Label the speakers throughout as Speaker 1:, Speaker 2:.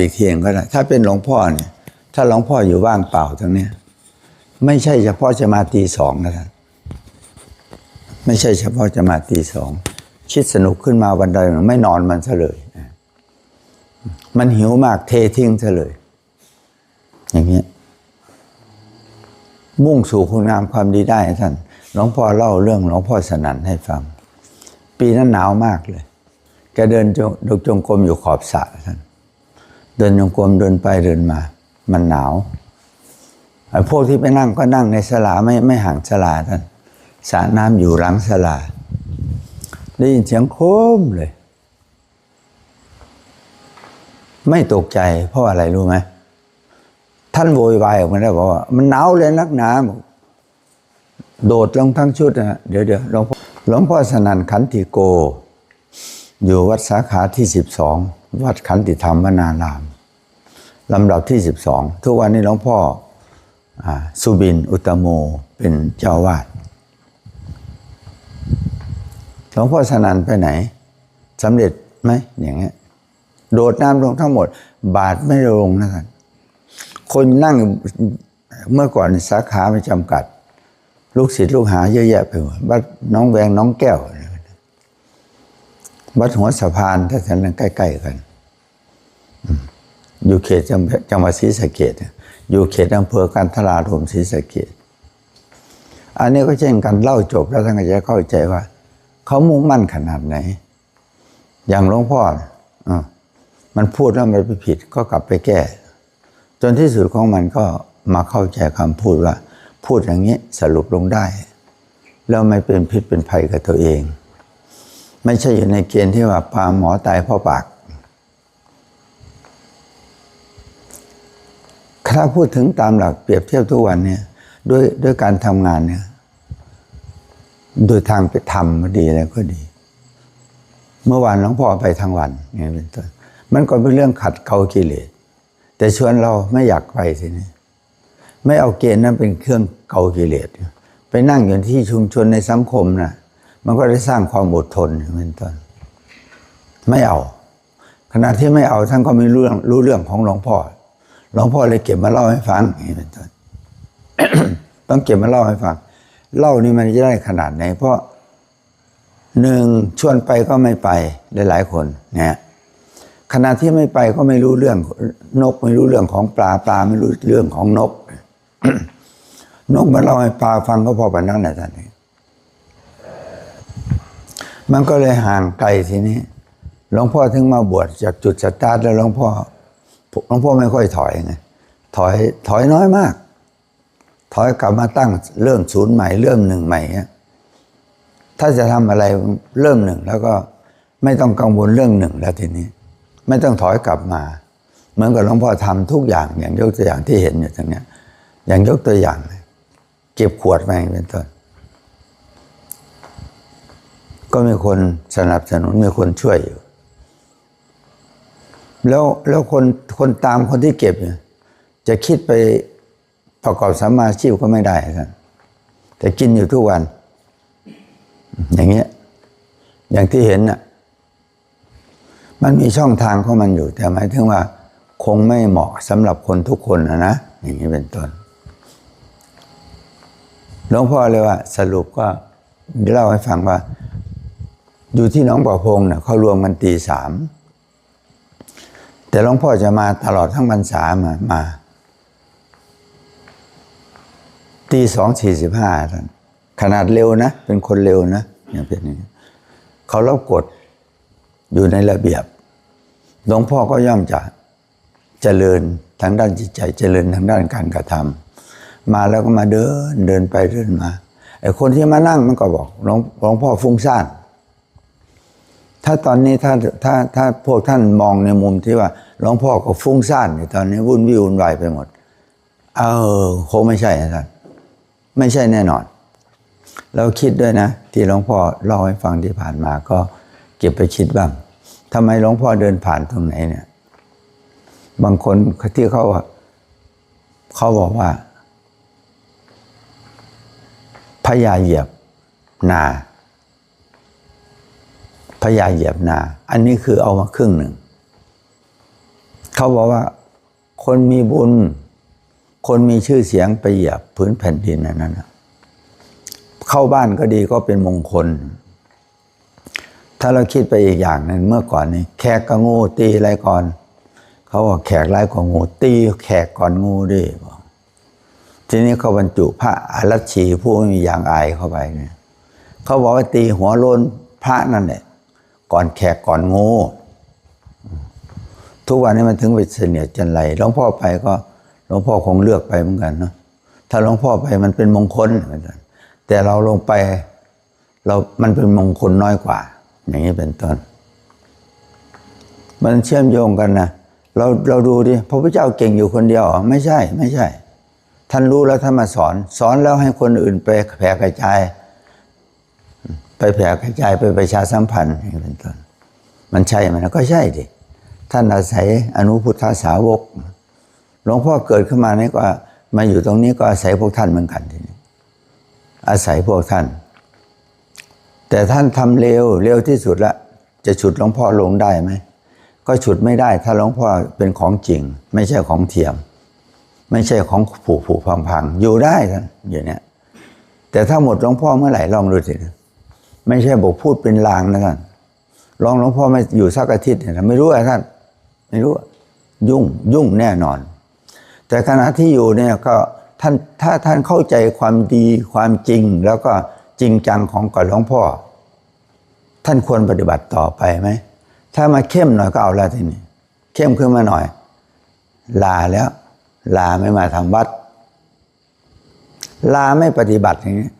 Speaker 1: อีกเทียงก็ได้ถ้าเป็นหลวงพ่อเนี่ย ถ้าหลวงพ่ออยู่ว่างเปล่าตรงเนี้ยไม่ใช่เฉพาะจะมาตีสองนะครับไม่ใช่เฉพาะจะมาตีสองคิดสนุกขึ้นมาวันใดวันหนึ่งไม่นอนมันซะเลยมันหิวมากเททิ้งซะเลย อย่างเงี้ยมุ่งสู่คุณงามความดีได้ท่านหลวงพ่อเล่าเรื่องหลวงพ่อสนั่นให้ฟัง ปีนั้นหนาวมากเลยแกเดินจงกจงกรมอยู่ขอบสระท่าน เดินจงกรมเดินไปเดินมา มันหนาวไอ้พวกที่ไปนั่งก็นั่งในสลาไม่ไม่ห่างสลาท่านสระน้ำอยู่หลังสลาได้ยินเสียงโคมเลย ไม่ตกใจเพราะอะไรรู้ไหมท่านโวยวายออกมาได้บอกว่า มันหนาวเลยนักหนาโดดลงทั้งชุดนะเดี๋ยวเดี๋ยวหลวงพ่อหลวงพ่อสนันขันติโก อยู่วัดสาขาที่สิบสอง วัดขันติธรรมวนารามลำดับที่สิบสองทุกวันนี้หลวงพ่ออสุบินอุตโมเป็นเจ้าวาดหลวงพ่อสนันไปไหนสำเร็จไหมอย่างเงี้ยโดดน้ำลงทั้งหมด บาทไม่ลงนะครับคนนั่งเมื่อก่อนสาขาไม่จำกัด ลูกศิษย์ลูกหาเยอะแยะไปหมดวัดน้องแวงน้องแก้ว วัดหัวสะพานถ้าแถวนั้นใกล้ ๆ กัน อยู่เขตจังหวัดศรีสะเกดอยู่เขตอำเภอกันทราลมศรีสะเกดอันนี้ก็เช่นกันเล่าจบแล้วท่านก็จะเข้าใจว่า เขามุ่งมั่นขนาดไหน อย่างหลวงพ่ออะมันพูดแล้วมันไปผิดก็กลับไปแก้ จนที่สุดของมันก็มาเข้าใจคำพูดว่า พูดอย่างนี้สรุปลงได้ แล้วไม่เป็นพิษเป็นภัยกับตัวเอง ไม่ใช่อยู่ในเกณฑ์ที่ว่าพาหมอตายเพราะปาก ถ้าพูดถึงตามหลักเปรียบเทียบทุกวันเนี่ยด้วยด้วยการทำงานเนี่ย โดยทางไปทำก็ดีอะไรก็ดี เมื่อวานหลวงพ่อไปทั้งวันเนี่ยเป็นต้นมันก็เป็นเรื่องขัดเกลากิเลสแต่ชวนเราไม่อยากไปทีนี้ไม่เอาเกณฑ์นั้นเป็นเครื่องเกากิเลสไปนั่งอยู่ที่ชุมชนในสังคมนะมันก็ได้สร้างความอดทนเป็นต้นไม่เอา ขณะที่ไม่เอาท่านก็ไม่รู้เรื่องรู้เรื่องของหลวงพ่อ หลวงพ่อเลยเก็บมาเล่าให้ฟังนี้เป็นต้นต้องเก็บมาเล่าให้ฟัง เล่านี่มันจะได้ขนาดไหน เพราะหนึ่งชวนไปก็ไม่ไปหลาย ๆ คนเนี่ยขณะที่ไม่ไปก็ไม่รู้เรื่องนกไม่รู้เรื่องของปลาปลาไม่รู้เรื่องของนก นกมาเล่าให้ปลาฟังก็พอปานนั้นแหละท่านเองมันก็เลยห่างไกลทีนี้หลวงพ่อถึงมาบวชจากจุดสตาร์ทแล้วหลวงพ่อ หลวงพ่อไม่ค่อยถอยไงถอยถอยน้อยมาก ถอยกลับมาตั้งเริ่มศูนย์ใหม่เริ่มหนึ่งใหม่เนี่ยถ้าจะทำอะไรเริ่มหนึ่งแล้วก็ไม่ต้องกังวลเรื่องหนึ่งแล้วทีนี้ ไม่ต้องถอยกลับมา เหมือนกับหลวงพ่อทำทุกอย่างอย่างยกตัวอย่างที่เห็นอยู่ตรงเนี้ยอย่างยกตัวอย่างเลยเก็บขวดมาเป็นต้นก็มีคนสนับสนุนมีคนช่วยอยู่ แล้วแล้วคนคนตามคนที่เก็บเนี่ยจะคิดไปประกอบสัมมาชีพก็ไม่ได้ครับแต่กินอยู่ทุกวัน อย่างเงี้ยอย่างที่เห็นน่ะมันมีช่องทางของมันอยู่ แต่หมายถึงว่า คงไม่เหมาะสำหรับคนทุกคนนะนะอย่างนี้เป็นต้นหลวงพ่อเลยว่า สรุปก็เล่าให้ฟังว่า อยู่ที่น้องประพงเนี่ยเขารวมกันตีสาม แต่หลวงพ่อจะมาตลอดทั้งพรรษามามาตีสองสี่สิบห้าท่านขนาดเร็วนะ เป็นคนเร็วนะอย่างเป็นนี้เขาเล่ากฎอยู่ในระเบียบหลวงพ่อก็ย่อมจะเจริญทางด้านจิตใจเจริญทางด้านการกระทำมาแล้วก็มาเดินเดินไปเดินมาไอ้คนที่มานั่งมันก็บอกหลวงหลวงพ่อฟุ้งซ่านถ้าตอนนี้ถ้าถ้าถ้าพวกท่านมองในมุมที่ว่า หลวงพ่อก็ฟุ้งซ่านในตอนนี้วุ่นวี่วุ่นวายไปหมด เออคงไม่ใช่นะท่านไม่ใช่แน่นอน เราคิดด้วยนะ ที่หลวงพ่อเล่าให้ฟังที่ผ่านมาก็เก็บไปคิดบ้างทำไมหลวงพ่อเดินผ่านตรงไหนเนี่ย บางคนที่เขาเขาบอกว่าพญาเหยียบนาพญาเหยียบนา อันนี้คือเอามาครึ่งหนึ่ง เขาบอกว่า คนมีบุญ คนมีชื่อเสียงไปเหยียบพื้นแผ่นดินนั้นน่ะเข้าบ้านก็ดีก็เป็นมงคล ถ้าเราคิดไปอีกอย่างหนึงเมื่อก่อนนี่แขกกับงูตีอะไรก่อน เขาบอกแขกร้ายกว่างู ตีแขกก่อนงูดิบอกทีนี้เขาบรรจุพระอารัชชีผู้ไม่มียางอายเข้าไปเนี่ยเขาบอกว่าตีหัวโลนพระนั่นแหละก่อนแขกก่อนงู ทุกวันนี้มันถึงไปเสนียดจันไรหลวงพ่อไปก็หลวงพ่อคงเลือกไปเหมือนกันเนาะถ้าหลวงพ่อไปมันเป็นมงคลเหมือนกันแต่เราลงไปเรา มันเป็นมงคลน้อยกว่า อย่างนี้เป็นต้น มันเชื่อมโยงกันนะเราเราดูดิพระพุทธเจ้าเก่งอยู่คนเดียวเหรอไม่ใช่ ไม่ใช่ ท่านรู้แล้วท่านมาสอน สอนแล้วให้คนอื่นไปแผ่กระจาย ไปแผ่กระจายไปประชาสัมพันธ์อย่างนี้เป็นต้น มันใช่ไหมนะก็ใช่ดิ ท่านอาศัยอนุพุทธสาวก หลวงพ่อเกิดขึ้นมานี่ก็มาอยู่ตรงนี้ก็อาศัยพวกท่านเหมือนกันทีนี้อาศัยพวกท่าน แต่ท่านทำเร็วเร็วที่สุดละ จะฉุดหลวงพ่อลงได้ไหมก็ฉุดไม่ได้ ถ้าหลวงพ่อเป็นของจริง ไม่ใช่ของเทียม ไม่ใช่ของผูผูพังพังๆอยู่ได้ท่านอย่างเนี้ยแต่ถ้าหมดหลวงพ่อเมื่อไหร่ลองดูสิไม่ใช่บอกพูดเป็นลางนะท่านลองหลวงพ่อไม่อยู่สักอาทิตย์เนี่ยไม่รู้อะท่าน ไม่รู้ยุ่งยุ่งแน่นอน แต่ขณะที่อยู่เนี่ยก็ท่านถ้าท่านเข้าใจความดีความจริงแล้วก็จริงจังของกับหลวงพ่อ ท่านควรปฏิบัติต่อไปไหม ถ้ามาเข้มหน่อยก็เอาละทีนี้เข้มขึ้นมาหน่อย ลาแล้ว ลาไม่มาทำวัด ลาไม่ปฏิบัติอย่างนี้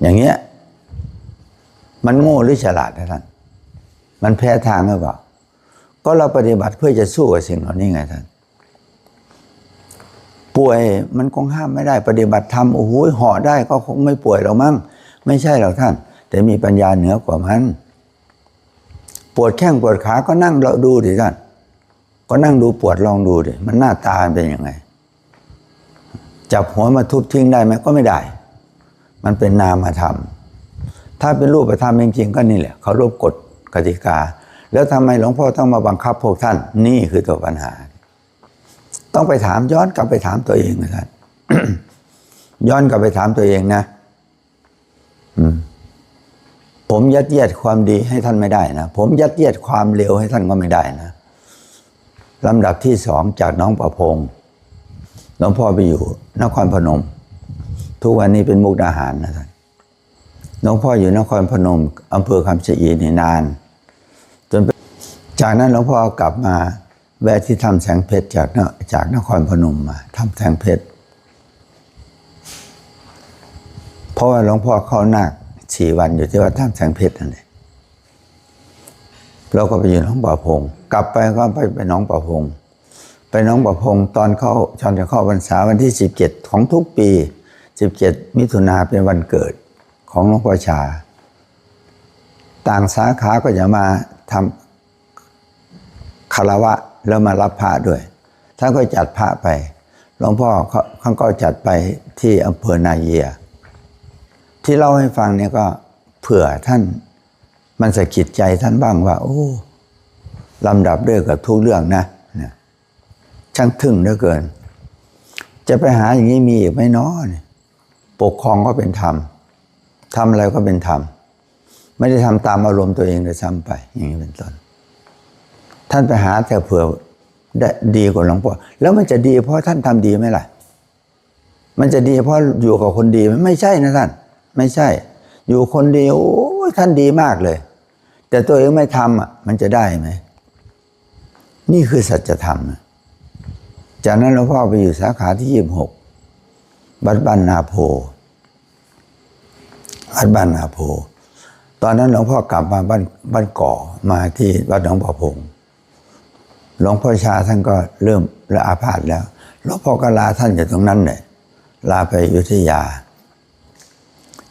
Speaker 1: อย่างเงี้ย มันโง่หรือฉลาดนะท่าน มันแพ้ทางหรือเปล่า ก็เราปฏิบัติเพื่อจะสู้กับสิ่งเหล่านี้ไงท่านป่วยมันคงห้ามไม่ได้ปฏิบัติธรรมโอ้โหห่อได้ก็คงไม่ป่วยหรอกมั้งไม่ใช่หรอกท่าน แต่มีปัญญาเหนือกว่ามัน ปวดแข้งปวดขาก็นั่งเราดูดิท่านก็นั่งดูปวดลองดูดิมันหน้าตาเป็นยังไง จับหัวมาทุบทิ้งได้ไหมก็ไม่ได้ มันเป็นนามธรรมถ้าเป็นรูปธรรมจริงๆก็นี่แหละเขารบกฎกติกา แล้วทำไมหลวงพ่อต้องมาบังคับพวกท่าน นี่คือตัวปัญหา ต้องไปถามย้อนกลับไปถามตัวเองนะท่านย้อนกลับไปถามตัวเองนะอืผมยัดเยียดความดีให้ท่านไม่ได้นะผมยัดเยียดความเร็วให้ท่านก็ไม่ได้นะลำดับที่สองจากน้องประพงศ์หลวงพ่อไปอยู่นครพนม ทุกวันนี้เป็นมุกดาหารนะท่านหลวงพ่ออยู่นครพนมอำเภอคำชะอีนี่นาน จากนั้นหลวงพ่อกลับมาแวะที่ทำแสงเพชรจากนจากนครพนมมาทำแสงเพชรเพราะว่าหลวงพ่อเข้านาคสี่วันอยู่ที่วัดท่ามแสงเพชรนั่นเองเราก็ไปอยู่หน้องป่าพง กลับไปก็ไปไปหน้องป่าพง ไปหน้องป่าพง ตอนเข้าตอนจะเข้าพรรษาวันที่สิบเจ็ดของทุกปีสิบเจ็ดมิถุนาเป็นวันเกิดของหลวงพ่อชา ต่างสาขาก็จะมาทำ คารวะแล้วมารับพระด้วยท่านก็จัดพระไปหลวงพ่อเขาเขาก็จัดไปที่อำเภอนาเยีย ที่เล่าให้ฟังเนี่ยก็เผื่อท่านมันสะกิดใจท่านบ้างว่า โอ้ลำดับด้วยกับทุกเรื่องนะช่างทึ่งเหลือเกิน จะไปหาอย่างนี้มีอีกไหมเนาะเนี่ยปกครองก็เป็นธรรมทำอะไรก็เป็นธรรม ไม่ได้ทำตามอารมณ์ตัวเองเลยซ้ำไป อย่างนี้เป็นต้น ท่านไปหาแต่เผื่อได้ดีกว่าหลวงพ่อแล้วมันจะดีเพราะท่านทำดีไหมล่ะ มันจะดีเพราะอยู่กับคนดีไม่ใช่นะท่าน ไม่ใช่ อยู่คนดีโอ้ท่านดีมากเลย แต่ตัวเองไม่ทำอะมันจะได้ไหมนี่คือสัจธรรมจากนั้นหลวงพ่อไปอยู่สาขาที่ยี่สิบหกวัดบ้านนาโพวัดบ้านนาโพตอนนั้นหลวงพ่อกลับมาบ้านบ้านก่อมาที่วัดหนองบ่อพง หลวงพ่อชาท่านก็เริ่มละอาพาธแล้วหลวงพ่อก็ลาท่านอยู่ตรงนั้นเลยลาไปยุทธยา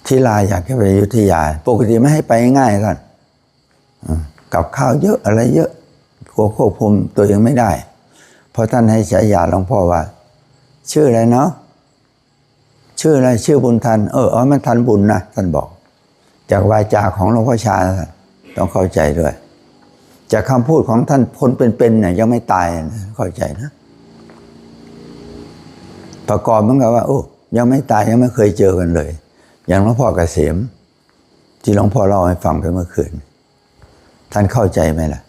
Speaker 1: ที่ลาอยากจะไปยุทธยา ปกติไม่ให้ไปง่ายท่านกับข้าวเยอะอะไรเยอะกลัวควบคุมตัวเองไม่ได้ เพราะท่านให้ฉายาหลวงพ่อว่า ชื่ออะไรเนาะชื่ออะไรชื่อบุญทัน เออเอามันทันบุญนะท่านบอก จากวาจาของหลวงพ่อชาท่านต้องเข้าใจด้วย จากคำพูดของท่านคนเป็นๆเนี่ยยังไม่ตายนะเข้าใจนะ ประกอบเหมือนกับว่า โอ้ยังไม่ตายยังไม่เคยเจอกันเลย อย่างหลวงพ่อเกษม ที่หลวงพ่อเล่าให้ฟังไปเมื่อคืน ท่านเข้าใจไหมล่ะ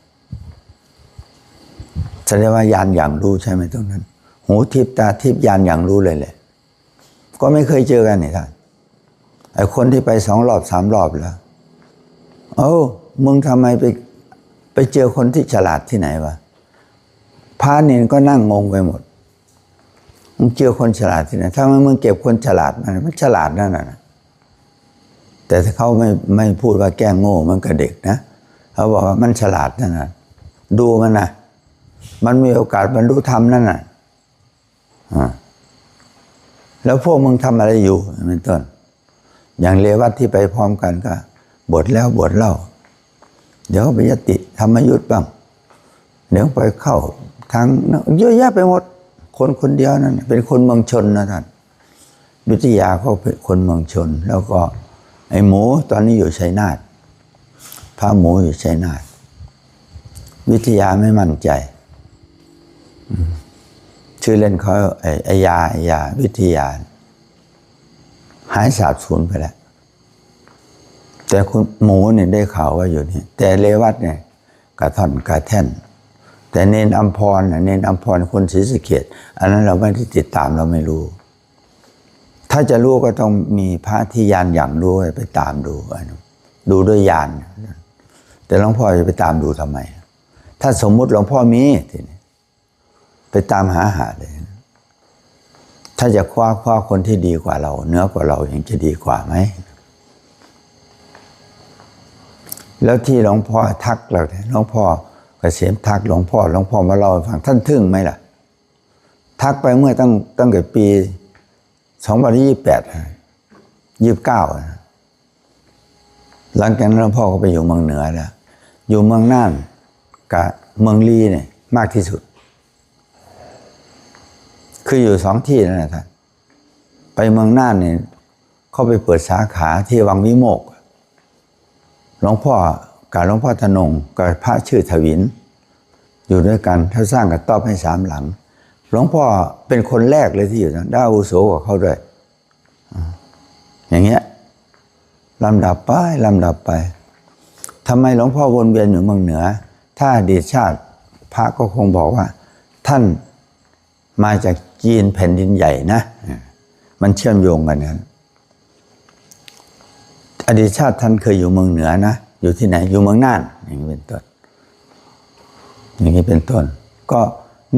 Speaker 1: แสดงว่ายานอย่างรู้ใช่ไหมตรงนั้น หูทิพตาทิพยานอย่างรู้เลยแหละก็ไม่เคยเจอกันนี่ท่านไอ้คนที่ไปสองรอบสามรอบแล้ว เอ้ามึงทำไมไป ไปเจอคนที่ฉลาดที่ไหนวะพระเนนก็นั่งงงไปหมด มึงเจอคนฉลาดที่ไหน ถ้ามึงเก็บคนฉลาดมันมันฉลาดนั่นน่ะ แต่เขาไม่ไม่พูดว่าแก้งโง่มันก็เด็กนะ เขาบอกว่ามันฉลาดนั่นน่ะ ดูมันนะมันมีโอกาสบรรลุธรรมนั่นน่ะอ่าแล้วพวกมึงทำอะไรอยู่เป็นต้น อย่างเลวัตที่ไปพร้อมกันก็บทแล้วบทเล่า เดี๋ยวไปยติ ธรรมยุทธ์บ้างเดี๋ยวไปเข้าทางเยอะแยะไปหมด คนคนเดียวนั่นเป็นคนเมืองชนนะท่านวิทยาเขาเป็นคนเมืองชน แล้วก็ไอ้หมูตอนนี้อยู่ชัยนาทพระหมูอยู่ชัยนาทวิทยาไม่มั่นใจชื่อเล่นเขาไอ้ไอยาไอยาวิทยา หายสาบสูญไปแล้ว แต่คุณหมูเนี่ยได้ข่าวว่าอยู่นี่แต่เลวัตเนี่ย กระท่อนกระแท่น แต่เนนอัมพรเนนอัมพรคนศรีสะเกดอันนั้นเราไม่ได้ติดตามเราไม่รู้ ถ้าจะรู้ก็ต้องมีพระที่ยานอย่างรู้ไปตามดูอันดูด้วยยานแต่หลวงพ่อจะไปตามดูทำไม ถ้าสมมุติหลวงพ่อมีทีนี้ไปตามหาหาเลย ถ้าจะคว้าคว้าคนที่ดีกว่าเรา เนื้อกว่าเราอยังจะดีกว่าไหม แล้วที่หลวงพ่อทักเราเนี่ยหลวงพ่อเกษมทักหลวงพ่อหลวงพ่อมาเล่าให้ฟังท่านทึ่งไหมล่ะ ทักไปเมื่อตั้งตั้งแต่ปีสองพันยี่แปดยี่สิบเก้าหลังจากนั้นหลวงพ่อก็ไปอยู่เมืองเหนือแล้วอยู่เมืองน่านกับเมืองลีเนี่ยมากที่สุด คืออยู่สองที่นั่นแหละท่านไปเมืองน่านเนี่ยเขาไปเปิดสาขาที่วังวิโมก หลวงพ่อกับหลวงพ่อธนงกับพระชื่อถวิน อยู่ด้วยกันเขาสร้างกับต๊อบให้สามหลัง หลวงพ่อเป็นคนแรกเลยที่อยู่นั้นได้อุโสกว่าเขาด้วย อย่างเงี้ยลำดับไปลำดับไปทำไมหลวงพ่อวนเวียนอยู่เมืองเหนือ ถ้าดีชาติพระก็คงบอกว่า ท่านมาจากจีนแผ่นดินใหญ่นะ มันเชื่อมโยงกันนะ อดีตชาติท่านเคยอยู่เมืองเหนือนะ อยู่ที่ไหน อยู่เมืองน่าน อย่างนี้เป็นต้น อย่างนี้เป็นต้น ก็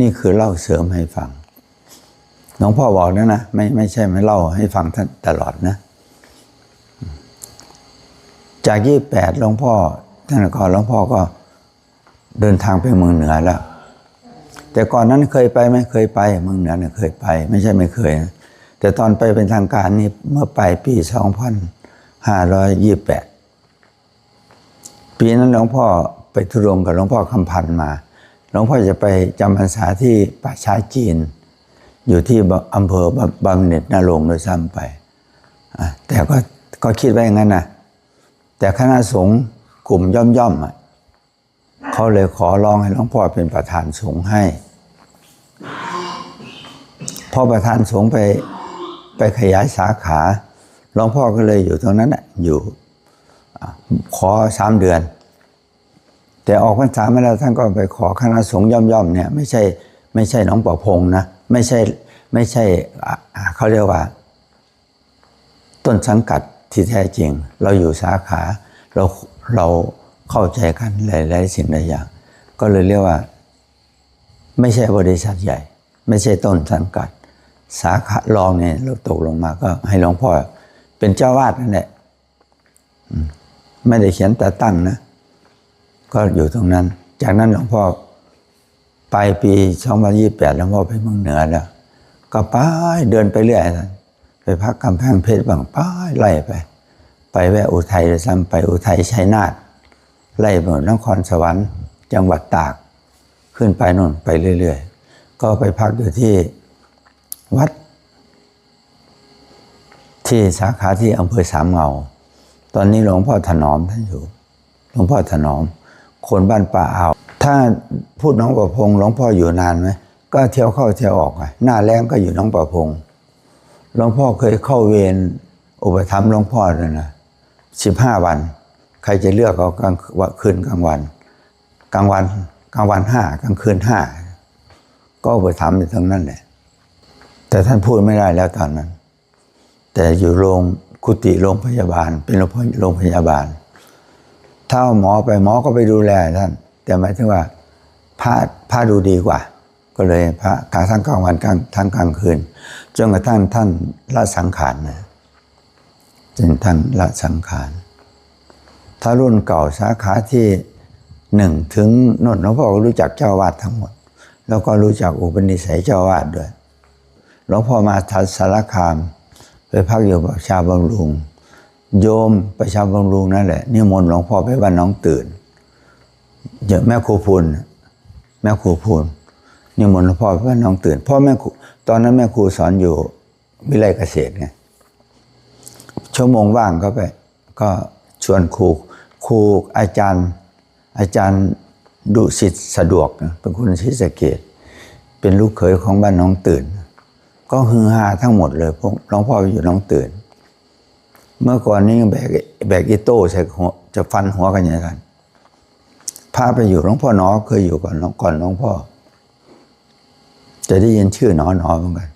Speaker 1: นี่คือเล่าเสริมให้ฟัง หลวงพ่อบอกนะนะ ไม่ไม่ใช่ไม่เล่าให้ฟังท่านตลอดนะ จากยี่แปดหลวงพ่อท่านก่อนหลวงพ่อก็เดินทางไปเมืองเหนือแล้ว แต่ก่อนนั้นเคยไปไหมเคยไป เมืองเหนือเนี่ยเคยไป ไม่ใช่ไม่เคยนะแต่ตอนไปเป็นทางการนี่เมื่อปลายปีสองพัน ห้าร้อยยี่แปดปีนั้นหลวงพ่อไปทุรงกับหลวงพ่อคำพันมา หลวงพ่อจะไปจำพรรษาที่ป่าช้าจีน อยู่ที่อำเภอบำเหน็จนารงโดยซ้ำไป แต่ก็ก็คิดไว้อย่างนั้นนะแต่คณะสงฆ์กลุ่มย่อมๆอะเขาเลยขอร้องให้หลวงพ่อเป็นประธานสงฆ์ให้พอประธานสงฆ์ไปไปขยายสาขา หลวงพ่อก็เลยอยู่ตรงนั้นน่ะอยู่ขอสามเดือน แต่ออกพรรษามาแล้วท่านก็ไปขอคณะสงฆ์ย่อมๆเนี่ยไม่ใช่ไม่ใช่หน้องประพงนะไม่ใช่ไม่ใช่เขาเรียกว่า ต้นสังกัดที่แท้จริง เราอยู่สาขาเราเราเข้าใจกันหลายๆสิ่งหลายอย่าง ก็เลยเรียกว่า ไม่ใช่บริษัทใหญ่ ไม่ใช่ต้นสังกัด สาขารองเนี่ยเราตกลงมาก็ให้หลวงพ่อ เป็นเจ้าวาดนั่นแหละไม่ได้เขียนแต่ตั้งนะ ก็อยู่ตรงนั้น จากนั้นหลวงพ่อไปลายปี2028หลวงพ่อไปเมืองเหนือแล้ว ก็ไปเดินไปเรื่อยไปพักกำแพงเพชรบ้างไปไล่ไป ไปแวะอุทัยเลยซ้ำไปอุทัยชัยนาทไล่ไปนครสวรรค์ จังหวัดตาก ขึ้นไปโน่นไปเรื่อย ๆ ก็ไปพักอยู่ที่วัด ที่สาขาที่อำเภอสามเงา ตอนนี้หลวงพ่อถนอมท่านอยู่ หลวงพ่อถนอม คนบ้านป่าเอาวถ้าพูดน้องประพงหลวงพ่ออยู่นานไหมก็เที่ยวเข้าเที่ยวออกไงหน้าแรงก็อยู่น้องประพงหลวงพ่อเคยเข้าเวรอุปถัมภ์หลวงพ่อเลยนะสิบห้าวัน ใครจะเลือกเอากลางคืนกลางวัน กลางวันกลางวันห้ากลางคืนห้าก็อุปถัมภ์อยู่ทั้งนั้นแหละแต่ท่านพูดไม่ได้แล้วตอนนั้น แต่อยู่โรงกุฏิโรงพยาบาล เป็นโรงพยาบาล ถ้าเอาหมอไปหมอก็ไปดูแลท่าน แต่หมายถึงว่าพระพระดูดีกว่า ก็เลยพระกลางทั้งกลางวันกลางทั้งกลางคืนจนกระทั่งท่านละสังขารนะจนท่านละสังขารถ้ารุ่นเก่าสาขาที่หนึ่งถึงนนทหลวงพ่อก็รู้จักเจ้าวาดทั้งหมด แล้วก็รู้จักอุปนิสัยเจ้าวาดด้วยหลวงพ่อมาทัศสารคาม ไปพักอยู่ประชาบำรุง โยมประชาบำรุงนั่นแหละนิมนต์หลวงพ่อไปบ้านน้องตื่นเยอะแม่ครูพูนแม่ครูพูนนิมนต์หลวงพ่อไปบ้านน้องตื่นพ่อแม่ครูตอนนั้นแม่ครูสอนอยู่วิไลเกษตรไงชั่วโมงว่างก็ไป ก็ชวนครูครูอาจารย์ อาจารย์ดุสิตสะดวกเป็นคนศรีสเกดเป็นลูกเขยของบ้านน้องตื่น ก็ฮือฮาทั้งหมดเลยพวกน้องพ่อไปอยู่น้องตื่น เมื่อก่อนนี้แบกแบกอิโต้ใส่หัวจะฟันหัวกันอย่างนั้นพาไปอยู่น้องพ่อหนอเคยอยู่ก่อนน้องก่อนน้องพ่อ จะได้ยินชื่อหนอหนอเหมือนกัน